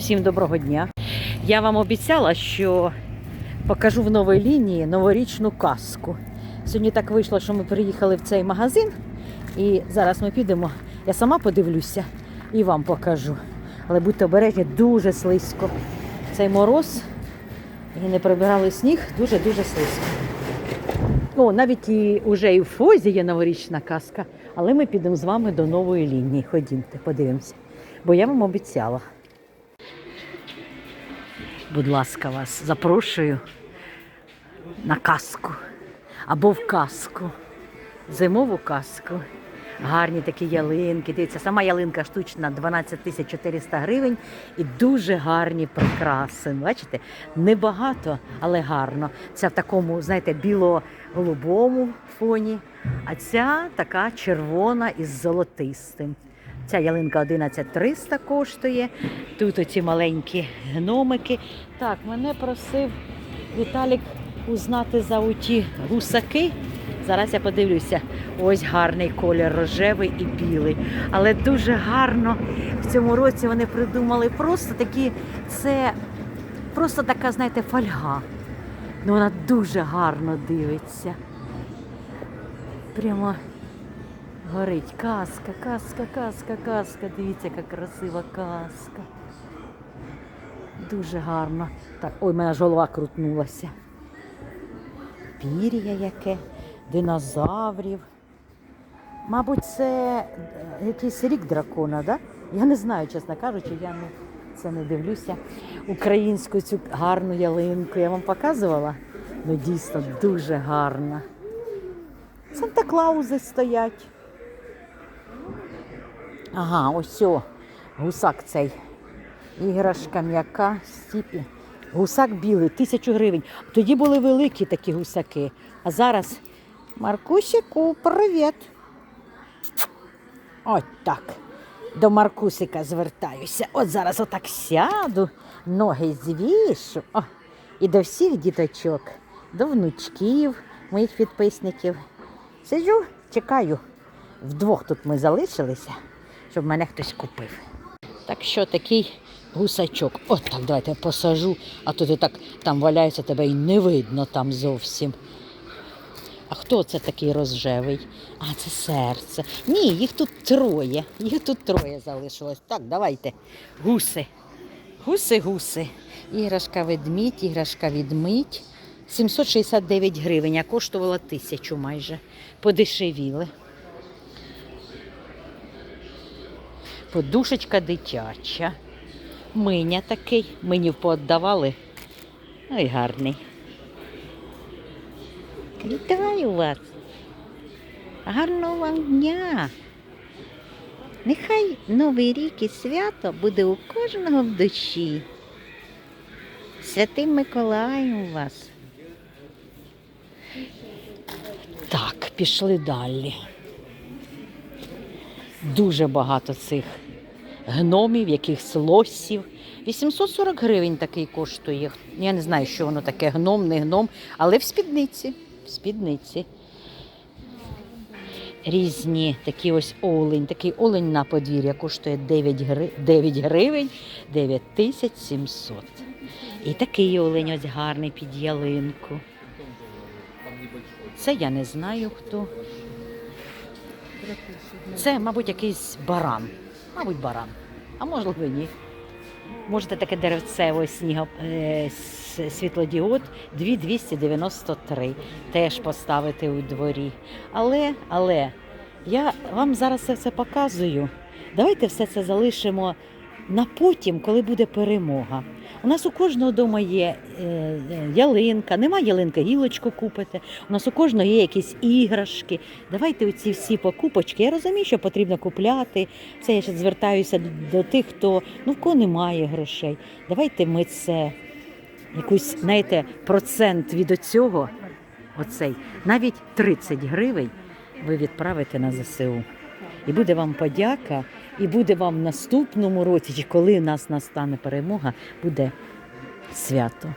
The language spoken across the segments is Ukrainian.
Всім доброго дня. Я вам обіцяла, що покажу в новій лінії новорічну казку. Сьогодні так вийшло, що ми приїхали в цей магазин, і зараз ми підемо. Я сама подивлюся і вам покажу. Але будьте обережні, дуже слизько. Цей мороз і не прибирали сніг, дуже-дуже слизько. О, навіть і вже і в Фозі є новорічна казка, але ми підемо з вами до нової лінії. Ходімте, подивимося. Бо я вам обіцяла. Будь ласка, вас запрошую на казку або в казку, зимову казку. Гарні такі ялинки. Дивіться, сама ялинка штучна 12 тисяч 400 гривень і дуже гарні прикраси. Бачите, небагато, але гарно. Це в такому, знаєте, біло-голубому фоні, а ця така червона із золотистим. Ця ялинка 11300 коштує. Тут оці маленькі гномики. Так, мене просив Віталік узнати за оті гусаки. Зараз я подивлюся. Ось гарний колір рожевий і білий. Але дуже гарно в цьому році вони придумали просто такі, це просто така, знаєте, фольга. Ну вона дуже гарно дивиться. Прямо горить казка, казка, казка, казка. Дивіться, яка красива казка. Дуже гарно. Так, ой, мене ж голова крутнулася. Пір'я яке, динозаврів. Мабуть, це е, якийсь рік дракона, да? Я не знаю, чесно кажучи, я не, це не дивлюся. Українську цю гарну ялинку я вам показувала. Ну, дійсно, дуже гарна. Санта Клаузи стоять. Ага, ось гусак цей. Іграшка м'яка, стіпі. Гусак білий, тисячу гривень. Тоді були великі такі гусаки. А зараз Маркусику, привіт. От так. До Маркусика звертаюся. От зараз отак сяду, ноги звішу. О, і до всіх діточок, до внучків, моїх підписників. Сиджу, чекаю. Вдвох тут ми залишилися, щоб мене хтось купив. Так що такий гусачок. От так давайте я посажу, а то ти так там валяється, тебе і не видно там зовсім. А хто це такий розжевий? А, це серце. Ні, їх тут троє. Їх тут троє залишилось. Так, давайте. Гуси. Гуси, гуси. Іграшка ведмідь, іграшка відмить. 769 гривень, а коштувала тисячу майже. Подешевіли. Подушечка дитяча. Миня такий. Минів поотдавали. Ой, гарний. Вітаю вас. Гарного вам дня. Нехай Новий рік і свято буде у кожного в душі. Святим Миколаєм вас. Так, пішли далі. Дуже багато цих гномів, якихось лосів. 840 гривень такий коштує. Я не знаю, що воно таке, гном, не гном, але в спідниці. В спідниці. Різні такі ось олень. Такий олень на подвір'я коштує 9, гри... 9 гривень 9700. І такий олень ось гарний під ялинку. Це я не знаю хто. Це, мабуть, якийсь баран. Мабуть, баран. А можливо, ні. Можете таке деревце ось сніго, е, світлодіод 2293 теж поставити у дворі. Але, але я вам зараз це все показую. Давайте все це залишимо на потім, коли буде перемога. У нас у кожного вдома є е, е, ялинка, нема ялинки, гілочку купите. У нас у кожного є якісь іграшки. Давайте оці всі покупочки. Я розумію, що потрібно купляти. Це я ще звертаюся до, тих, хто ну в кого немає грошей. Давайте ми це якусь, знаєте, процент від цього, оцей, навіть 30 гривень ви відправите на ЗСУ. І буде вам подяка, і буде вам в наступному році, коли у нас настане перемога, буде свято.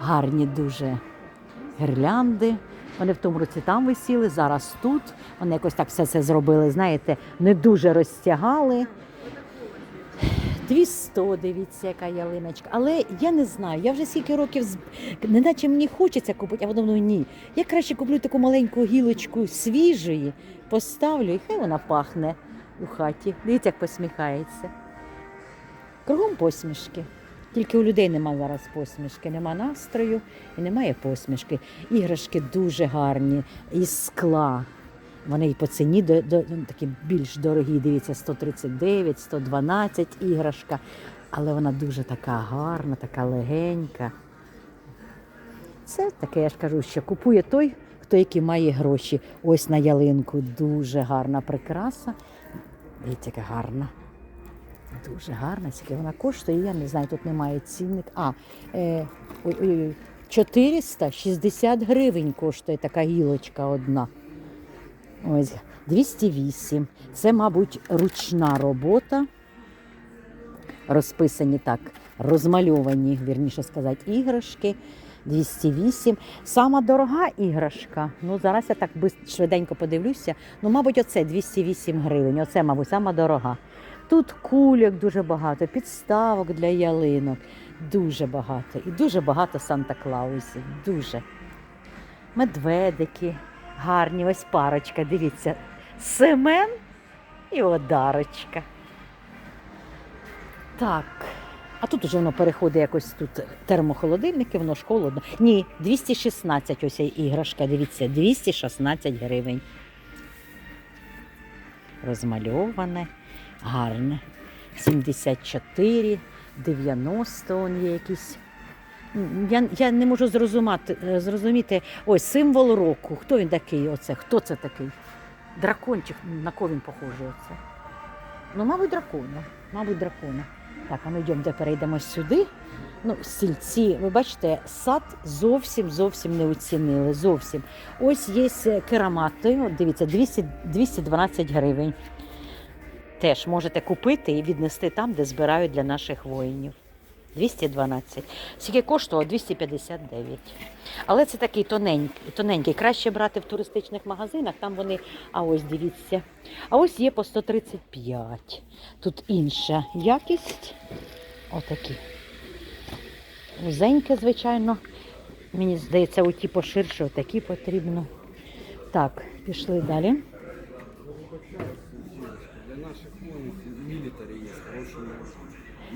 Гарні дуже гірлянди. Вони в тому році там висіли, зараз тут. Вони якось так все це зробили, знаєте, не дуже розтягали. 200, дивіться, яка ялиночка. Але я не знаю, я вже скільки років не наче мені хочеться купити, а потім думаю, ні. Я краще куплю таку маленьку гілочку свіжої, поставлю, і хай вона пахне у хаті. Дивіться, як посміхається. Кругом посмішки. Тільки у людей нема зараз посмішки, нема настрою і немає посмішки. Іграшки дуже гарні, із скла. Вони і по ціні до, до, такі більш дорогі, дивіться, 139, 112 іграшка. Але вона дуже така гарна, така легенька. Це таке, я ж кажу, що купує той, хто який має гроші. Ось на ялинку дуже гарна прикраса. Дивіться, яка гарна. Дуже гарна, скільки вона коштує. Я не знаю, тут немає цінник. А, е, ой, ой, ой, 460 гривень коштує така гілочка одна. Ось 208. Це, мабуть, ручна робота. Розписані так, розмальовані, вірніше сказати, іграшки. 208. Сама дорога іграшка. Ну, зараз я так швиденько подивлюся. Ну, мабуть, оце 208 гривень. Оце, мабуть, сама дорога. Тут кульок дуже багато, підставок для ялинок. Дуже багато. І дуже багато Санта-Клаусів. Дуже. Медведики гарні, ось парочка, дивіться. Семен і Одарочка. Так. А тут уже воно переходить якось тут термохолодильники, воно ж холодно. Ні, 216 ось іграшка, дивіться, 216 гривень. Розмальоване, гарне. 74, 90 он є якісь. Я, я не можу зрозуміти, е, зрозуміти. Ось символ року. Хто він такий? Оце? Хто це такий? Дракончик, на кого він похожий оце? Ну, мабуть, дракона. Мабуть, дракона. Так, а ми йдемо, де перейдемо сюди. Ну, стільці, ви бачите, сад зовсім зовсім не оцінили. Зовсім. Ось є керамати, от дивіться, 200, 212 гривень. Теж можете купити і віднести там, де збирають для наших воїнів. 212. Скільки коштувало? 259. Але це такий тоненький, тоненький. Краще брати в туристичних магазинах, там вони, а ось дивіться. А ось є по 135. Тут інша якість. Отакі. Вузеньке, звичайно. Мені здається, оті поширше, отакі потрібно. Так, пішли далі. Для наших мілітарі є хороші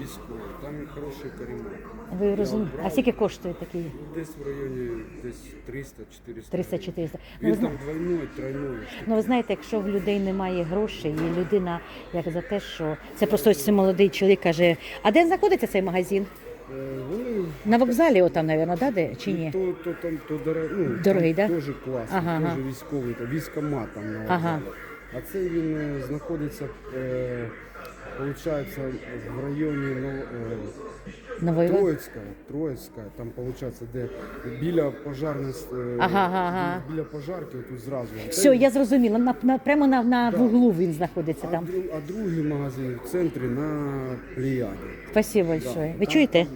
військові, там хороший керівник. Ви розумієте? А скільки коштує такий? Десь в районі десь 300-400. 300-400. Ну, ви Він зна- там двойной, тройной. Ну, ви знаєте, якщо в людей немає грошей, і людина, як за те, що це просто ось цей молодий чоловік каже, а де знаходиться цей магазин? Е, Вони На вокзалі, отам, мабуть, да, де, чи ні? То, то там то дорогий, ну, Дорогий, там да? Теж класний, Ага, теж ага. військовий, та військомат там на Ага. вокзалі. А цей він е, знаходиться, е, получается, в районі ну, е, Троїцька, Троїцька, там виходить, де біля пожарної е, Ага, ага, ага. біля пожарки, тут зразу. Все, я зрозуміла. На, на, прямо на, на Да. вуглу він знаходиться а, там. дру- а другий магазин в центрі на Плеяді. Спасибо большое. Ви чуєте?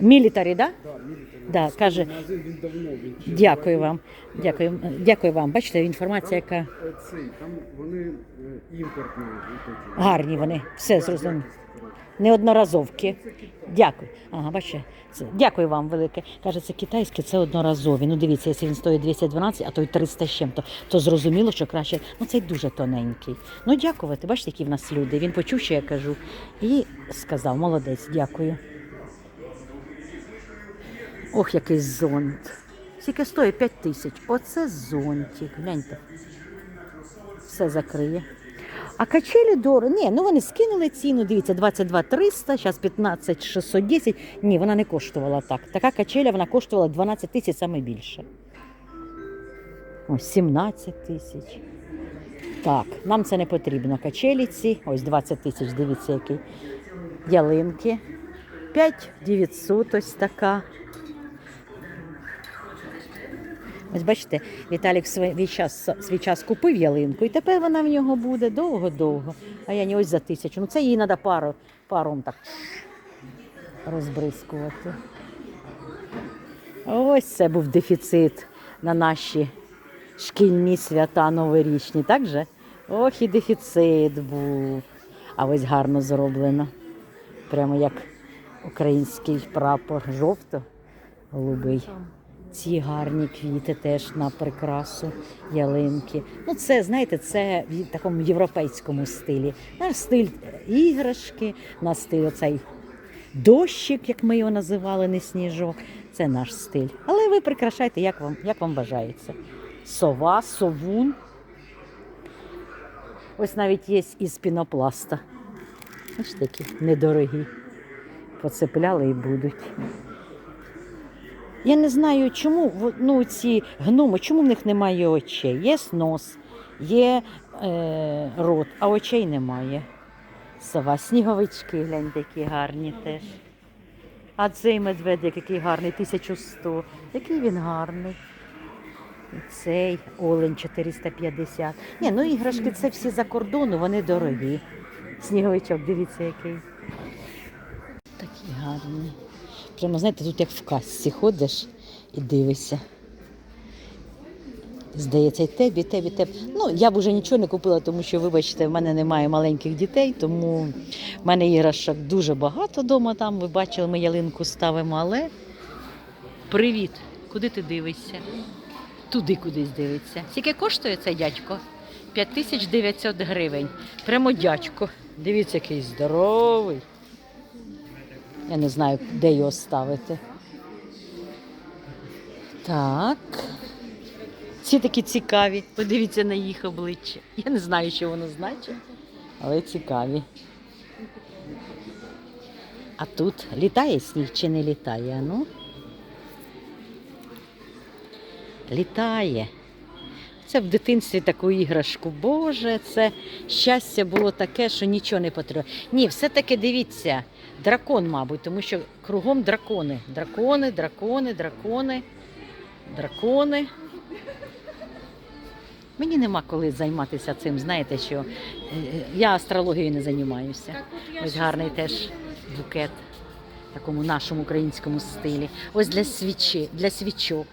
Мілітарі, да? Да, мілітарі. Да, каже- він давно, він Дякую вам. Дякую. Дякую вам. Бачите, інформація, яка Е, Цей, там вони е, імпортні. гарні вони. Все зрозуміло. Неодноразовки. Дякую. Ага, бачите. Це, дякую вам велике. Каже, це китайське, це одноразові. Ну дивіться, якщо він стоїть 212, а той 300 з чим-то, то зрозуміло, що краще. Ну цей дуже тоненький. Ну дякувати. Бачите, які в нас люди. Він почув, що я кажу, і сказав: молодець, дякую. Ох, який зонт. Скільки стоїть 5 тисяч. Оце зонтик. Гляньте. Все закриє. А качелі дорого. Ні, ну вони скинули ціну, дивіться, 22 300, зараз 15 610. Ні, вона не коштувала так. Така качеля вона коштувала 12 тисяч саме більше. Ось 17 тисяч. Так, нам це не потрібно. Качелі ці, ось 20 тисяч, дивіться, який. Ялинки. 5 900 ось така. Ось бачите, Віталік свій час, свій час купив ялинку, і тепер вона в нього буде довго-довго. А я не ось за тисячу. Ну це їй треба пару, паром так розбризкувати. Ось це був дефіцит на наші шкільні свята новорічні, так же? Ох, і дефіцит був. А ось гарно зроблено. прямо як український прапор, жовто-голубий. Ці гарні квіти теж на прикрасу, ялинки. Ну, це, знаєте, це в такому європейському стилі. Наш стиль іграшки, наш стиль оцей дощик, як ми його називали, не сніжок. Це наш стиль. Але ви прикрашайте, як вам, як вам бажається. Сова, совун. Ось навіть є із пінопласта. Ось такі недорогі. Поцепляли і будуть. Я не знаю, чому ну, ці гноми, чому в них немає очей. Є нос, є е, рот, а очей немає. Сова, сніговички, гляньте, які гарні теж. А цей медведик, який гарний, 1100. Який він гарний. І цей олень 450. Ні, ну іграшки це всі за кордону, вони дорогі. Сніговичок, дивіться, який. Такий гарний. Прямо, знаєте, тут як в касці ходиш і дивишся. Здається, і тебі, і тебі, і тебі. Ну, я б вже нічого не купила, тому що, вибачте, в мене немає маленьких дітей, тому в мене іграшок дуже багато вдома там. Ви бачили, ми ялинку ставимо, але привіт! Куди ти дивишся? Туди кудись дивиться. Скільки коштує цей дядько? 5900 гривень. Прямо дядько. Дивіться, який здоровий. Я не знаю, де його ставити. Так. Ці такі цікаві. Подивіться на їх обличчя. Я не знаю, що воно значить, але цікаві. А тут літає сніг чи не літає? Ну? Літає. Це в дитинстві таку іграшку. Боже, це щастя було таке, що нічого не потрібно. Ні, все-таки дивіться, дракон, мабуть, тому що кругом дракони. Дракони, дракони, дракони, дракони. Мені нема коли займатися цим. Знаєте, що е, я астрологією не займаюся. Ось гарний теж букет в такому нашому українському стилі. Ось для свічі, для свічок.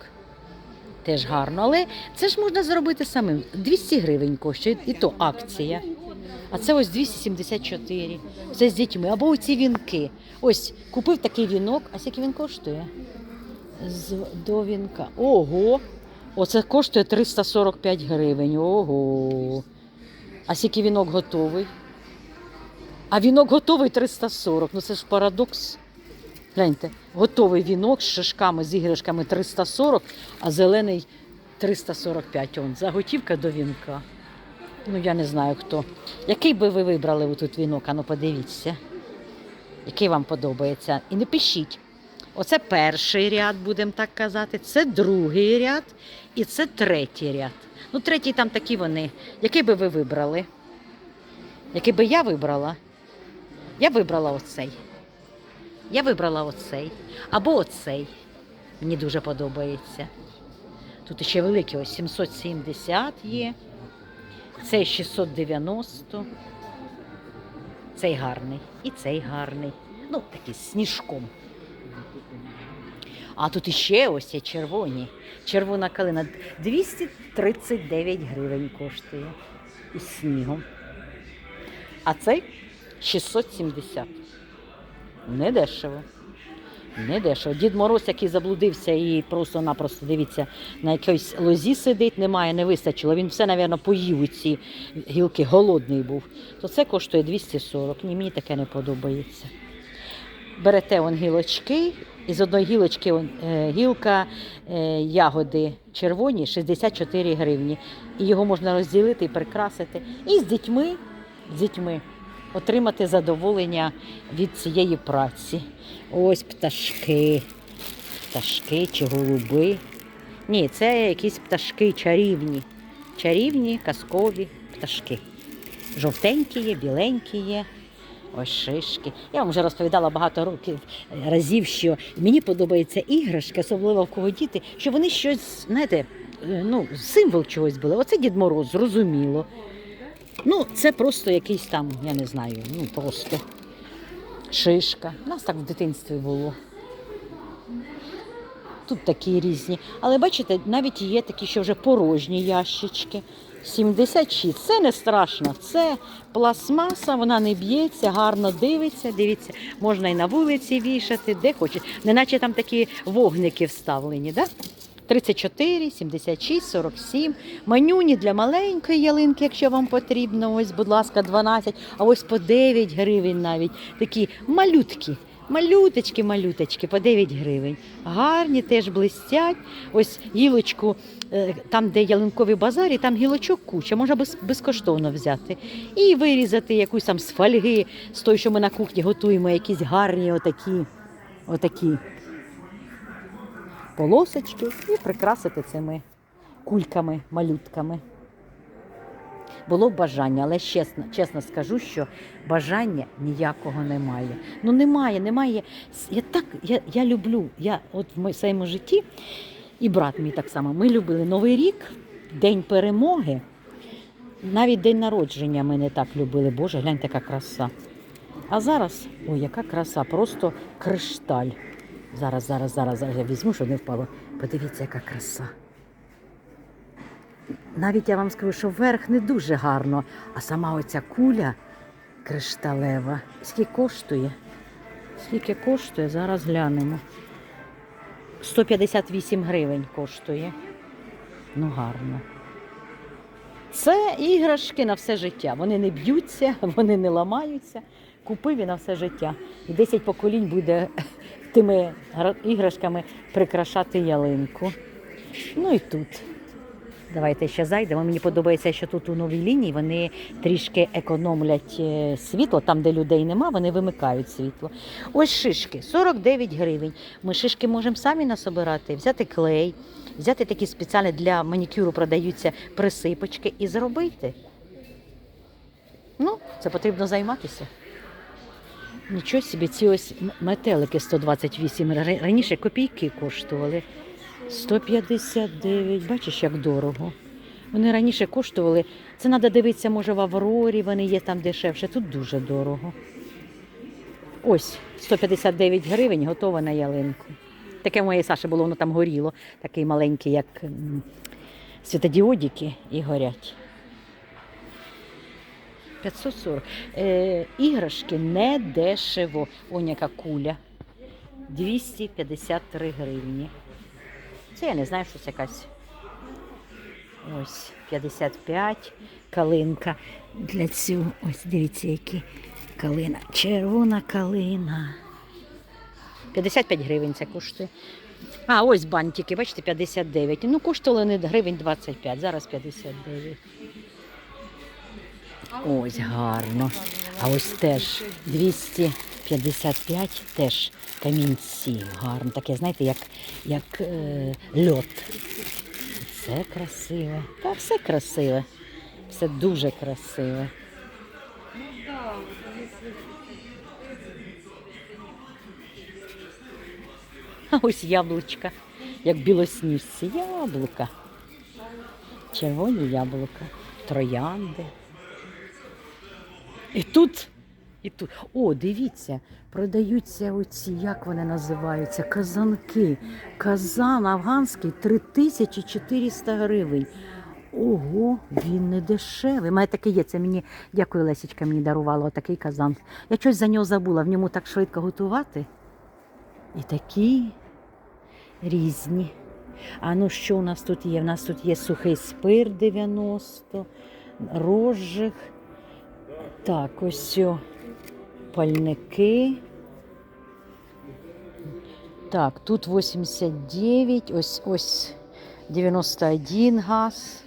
Теж гарно, але це ж можна зробити самим. 200 гривень коштує, і то акція. А це ось 274. Це з дітьми. Або оці вінки. Ось купив такий вінок, а скільки він коштує? З, до вінка. Ого! Оце коштує 345 гривень. Ого. А скільки вінок готовий? А вінок готовий 340. Ну це ж парадокс. Гляньте, готовий вінок з шишками, з іграшками 340, а зелений 345. Он, заготівка до вінка. Ну, я не знаю хто. Який би ви вибрали тут вінок? Ану, подивіться. Який вам подобається. І не пишіть. Оце перший ряд, будемо так казати, це другий ряд і це третій ряд. Ну, третій там такі вони. Який би ви вибрали? Який би я вибрала? Я вибрала оцей. Я вибрала оцей. Або оцей. Мені дуже подобається. Тут ще великий, ось 770 є. Цей 690. Цей гарний. І цей гарний. Ну, такий з сніжком. А тут іще ось є червоні. Червона калина 239 гривень коштує із снігом. А цей 670. Не дешево. Не дешево. Дід Мороз, який заблудився і просто-напросто, дивіться, на якійсь лозі сидить, немає, не вистачило. Він все, мабуть, поїв у ці гілки, голодний був. То це коштує 240. Ні, мені таке не подобається. Берете он гілочки, і з одної гілочки он, е, гілка е, ягоди червоні 64 гривні. І його можна розділити і прикрасити. І з дітьми, з дітьми отримати задоволення від цієї праці. Ось пташки. Пташки чи голуби. Ні, це якісь пташки чарівні. Чарівні, казкові пташки. Жовтенькі є, біленькі є. Ось шишки. Я вам вже розповідала багато років разів, що мені подобаються іграшки, особливо в кого діти, що вони щось, знаєте, е, ну, символ чогось були. Оце Дід Мороз, зрозуміло. Ну, це просто якийсь там, я не знаю, ну просто шишка. У нас так в дитинстві було. Тут такі різні. Але бачите, навіть є такі, що вже порожні ящички. 76. Це не страшно. Це пластмаса, вона не б'ється, гарно дивиться. Дивіться, можна і на вулиці вішати, де хочеш. Неначе там такі вогники вставлені, да? 34, 76, 47. Манюні для маленької ялинки, якщо вам потрібно. Ось, будь ласка, 12, а ось по 9 гривень навіть. Такі малютки. Малюточки, малюточки, по 9 гривень. Гарні, теж блистять. Ось гілочку, е, там, де ялинковий базар, і там гілочок куча, можна без, безкоштовно взяти. І вирізати якусь там з фольги, з той, що ми на кухні готуємо, якісь гарні отакі, отакі полосочки і прикрасити цими кульками, малютками. Було бажання, але чесно, чесно скажу, що бажання ніякого немає. Ну немає, немає. Я так я, я люблю. Я от в своєму житті, і брат мій так само. Ми любили Новий рік, День перемоги. Навіть день народження ми не так любили. Боже, глянь, яка краса. А зараз, ой, яка краса, просто кришталь. Зараз, зараз, зараз, зараз я візьму, щоб не впало. Подивіться, яка краса. Навіть я вам скажу, що верх не дуже гарно, а сама оця куля кришталева. Скільки коштує? Скільки коштує? Зараз глянемо. 158 гривень коштує. Ну, гарно. Це іграшки на все життя. Вони не б'ються, вони не ламаються. Купив і на все життя. І 10 поколінь буде тими іграшками прикрашати ялинку. Ну і тут. Давайте ще зайдемо. Мені подобається, що тут у новій лінії вони трішки економлять е, світло, там, де людей нема, вони вимикають світло. Ось шишки 49 гривень. Ми шишки можемо самі насобирати, взяти клей, взяти такі спеціальні для манікюру продаються присипочки і зробити. Ну, це потрібно займатися. Нічого собі, ці ось метелики 128 раніше копійки коштували. 159, бачиш, як дорого. Вони раніше коштували. Це треба дивитися, може, в Аврорі вони є там дешевше. Тут дуже дорого. Ось 159 гривень готова на ялинку. Таке в моєї Саші було, воно там горіло, такий маленький, як м, світодіодики, і горять. 540. Е, іграшки не дешево. О, яка куля. 253 гривні. Це я не знаю, щось якась. Ось 55 калинка. Для цього, ось дивіться, які калина. Червона калина. 55 гривень це коштує. А, ось бантики, бачите, 59. Ну, коштували не гривень 25, зараз 59. Ось гарно. А ось теж 255 теж камінці. Гарно. Таке, знаєте, як, як е, льот. Це красиве. Та все красиве. Все дуже красиве. А ось яблучка, як білосніжці. Яблука. Червоні яблука, троянди. І тут, і тут. О, дивіться, продаються оці, як вони називаються, казанки. Казан афганський 3400 гривень. Ого, він не дешевий. Мене такий є. Це мені, дякую, Лесічка, мені дарувала такий казан. Я щось за нього забула, в ньому так швидко готувати. І такі різні. А ну що у нас тут є? У нас тут є сухий спир 90, розжиг. Так, ось пальники. Так, тут 89, ось ось 91 газ.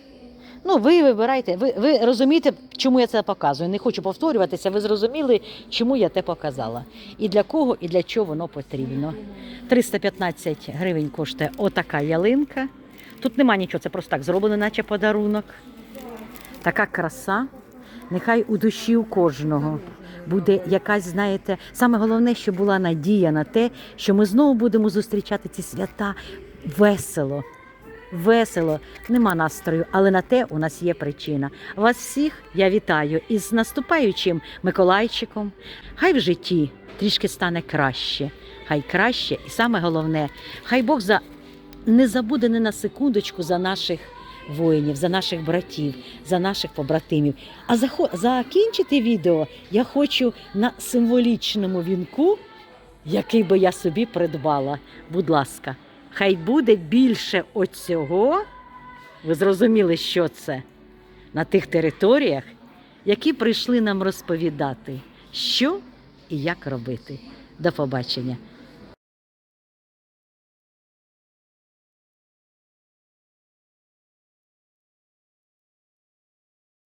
Ну, ви вибирайте, ви, ви розумієте, чому я це показую. Не хочу повторюватися, ви зрозуміли, чому я те показала. І для кого, і для чого воно потрібно. 315 гривень коштує отака ялинка. Тут нема нічого, це просто так зроблено, наче подарунок. Така краса. Нехай у душі у кожного буде якась, знаєте, саме головне, що була надія на те, що ми знову будемо зустрічати ці свята весело. Весело, нема настрою, але на те у нас є причина. Вас всіх я вітаю із наступаючим Миколайчиком. Хай в житті трішки стане краще, хай краще, і саме головне, хай Бог за не забуде ні на секундочку за наших воїнів, за наших братів, за наших побратимів. А закінчити відео я хочу на символічному вінку, який би я собі придбала. Будь ласка, хай буде більше оцього. Ви зрозуміли, що це? На тих територіях, які прийшли нам розповідати, що і як робити. До побачення.